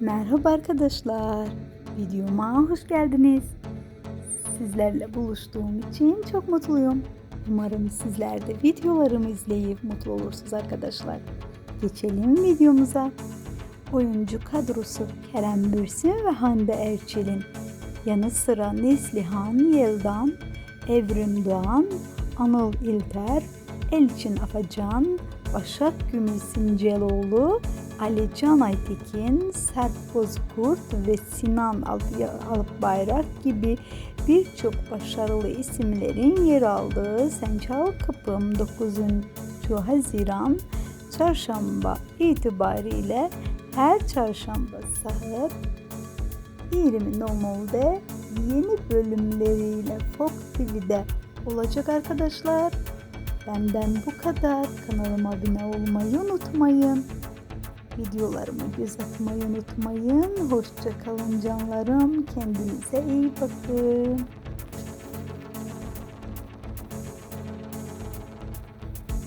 Merhaba arkadaşlar. Videoma hoş geldiniz. Sizlerle buluştuğum için çok mutluyum. Umarım sizler de videolarımı izleyip mutlu olursunuz arkadaşlar. Geçelim videomuza. Oyuncu kadrosu Kerem Bürsin ve Hande Erçel'in yanı sıra Neslihan Yeldan, Evrim Doğan, Anıl İlter, Elçin Afacan, Başak Gümüş Sinceloğlu, Ali Can Aytekin, Serp Bozkurt ve Sinan Al- Albayrak gibi birçok başarılı isimlerin yer aldığı Sen Çal Kapım 9. Haziran Çarşamba itibariyle her çarşamba saat 20.00'de yeni bölümleriyle Fox TV'de olacak arkadaşlar. Benden bu kadar. Kanalıma abone olmayı unutmayın. Videolarımı göz atmayı unutmayın. Hoşça kalın canlarım. Kendinize iyi bakın.